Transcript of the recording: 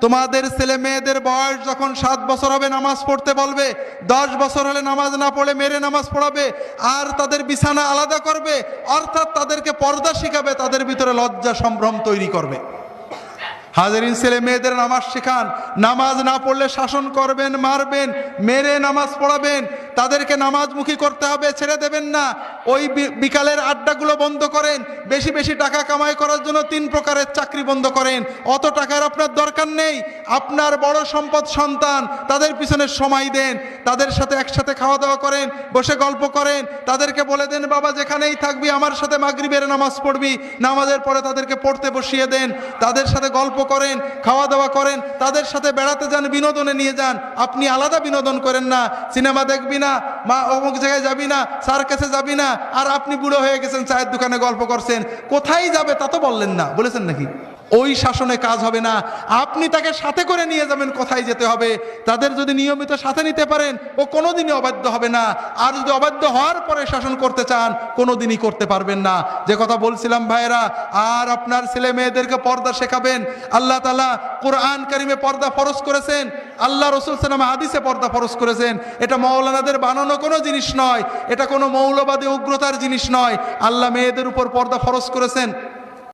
তোমাদের ছেলে মেয়েদের বয়স যখন সাত বছর হবে, নামাজ পড়তে বলবে, দশ বছর হলে নামাজ না পড়ে মেরে নামাজ পড়াবে, আর তাদের বিছানা আলাদা করবে, অর্থাৎ তাদেরকে পর্দা শিখাবে, তাদের ভিতরে লজ্জা সম্ভ্রম তৈরি করবে। হাজারিন ছেলে মেয়েদের নামাজ শেখান। নামাজ না পড়লে শাসন করবেন, মারবেন, মেরে নামাজ পড়াবেন। তাদেরকে নামাজমুখী করতে হবে, ছেড়ে দেবেন না। ওই বিকালের আড্ডাগুলো বন্ধ করেন। বেশি বেশি টাকা কামাই করার জন্য তিন প্রকারের চাকরি বন্ধ করেন। অত টাকার আপনার দরকার নেই। আপনার বড় সম্পদ সন্তান, তাদের পিছনে সময় দেন। তাদের সাথে একসাথে খাওয়া দাওয়া করেন, বসে গল্প করেন। তাদেরকে বলে দেন, বাবা, যেখানেই থাকবি, আমার সাথে মাগরিবের নামাজ পড়বি। নামাজের পরে তাদেরকে পড়তে বসিয়ে দেন। তাদের সাথে গল্প করেন খাওয়া দাওয়া করেন, তাদের সাথে বেড়াতে যান, বিনোদনে নিয়ে যান, আপনি আলাদা বিনোদন করেন না, সিনেমা দেখবি না মা অমুক জায়গায় যাবি না, স্যার কাছে যাবি না, আর আপনি বুড়ো হয়ে গেছেন, চায়ের দোকানে গল্প করছেন। কোথায় যাবে তা তো বললেন না, বলেছেন নাকি? ওই শাসনে কাজ হবে না। আপনি তাকে সাথে করে নিয়ে যাবেন, কোথায় যেতে হবে? তাদের যদি নিয়মিত সাথে নিতে পারেন, ও কোনোদিনই অবাধ্য হবে না। আর যদি অবাধ্য হওয়ার পরে শাসন করতে চান, কোনোদিনই করতে পারবেন না। যে কথা বলছিলাম ভাইরা আর আপনার ছেলে মেয়েদেরকে পর্দা শেখাবেন। আল্লাহ তালা কোরআন কারিমে পর্দা ফরজ করেছেন। আল্লাহ রসুল সালাম হাদিসে পর্দা ফরজ করেছেন। এটা মৌলানাদের বানানো কোনো জিনিস নয়। এটা কোনো মৌলবাদী উগ্রতার জিনিস নয়। আল্লাহ মেয়েদের উপর পর্দা ফরস করেছেন।